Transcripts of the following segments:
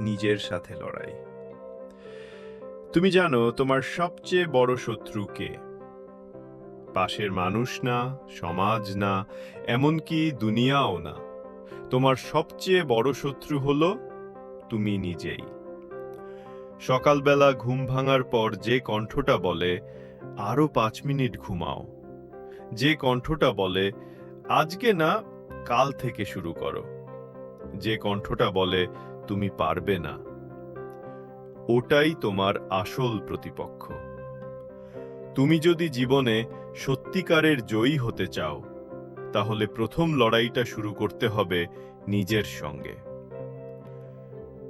নিজের সাথে লড়াই। তুমি জানো, তোমার সবচেয়ে বড় শত্রু কে? পাশের মানুষ না, সমাজ না, এমনকি দুনিয়াও না। তোমার সবচেয়ে বড় শত্রু হলো তুমি নিজেই। সকালবেলা ঘুম ভাঙার পর যে কণ্ঠটা বলে, আরও পাঁচ মিনিট ঘুমাও। যে কণ্ঠটা বলে, আজকে না, কাল থেকে শুরু করো। যে কণ্ঠটা বলে তুমি পারবে না। ওটাই তোমার আসল প্রতিপক্ষ। তুমি যদি জীবনে সত্যিকারের জয়ী হতে চাও, তাহলে প্রথম লড়াইটা শুরু করতে হবে নিজের সঙ্গে।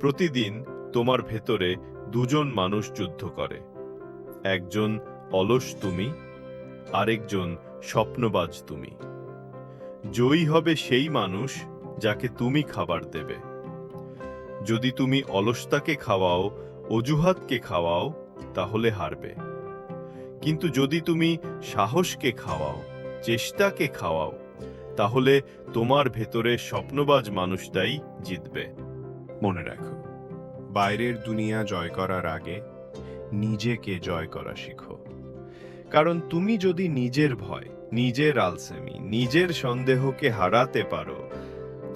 প্রতিদিন তোমার ভেতরে দুজন মানুষ যুদ্ধ করে। একজন অলস তুমি, আরেকজন স্বপ্নবাজ তুমি। জয়ী হবে সেই মানুষ যাকে তুমি খাবার দেবে। যদি তুমি অলসতাকে খাওয়াও, অজুহাতকে খাওয়াও, তাহলে হারবে। কিন্তু যদি তুমি সাহসকে খাওয়াও, চেষ্টাকে খাওয়াও, তাহলে তোমার ভেতরে স্বপ্নবাজ মানুষটাই জিতবে। মনে রাখো, বাইরের দুনিয়া জয় করার আগে নিজেকে জয় করা শিখো। কারণ তুমি যদি নিজের ভয়, নিজের আলসেমি, নিজের সন্দেহকে হারাতে পারো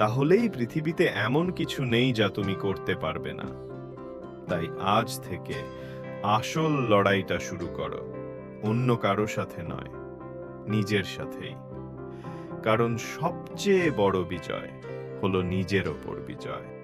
তাহলেই পৃথিবীতে এমন কিছু নেই যা তুমি করতে পারবে না। তাই আজ থেকে আসল লড়াইটা শুরু করো। অন্য কারও সাথে নয়, নিজের সাথেই। কারণ সবচেয়ে বড় বিজয় হলো নিজের ওপর বিজয়।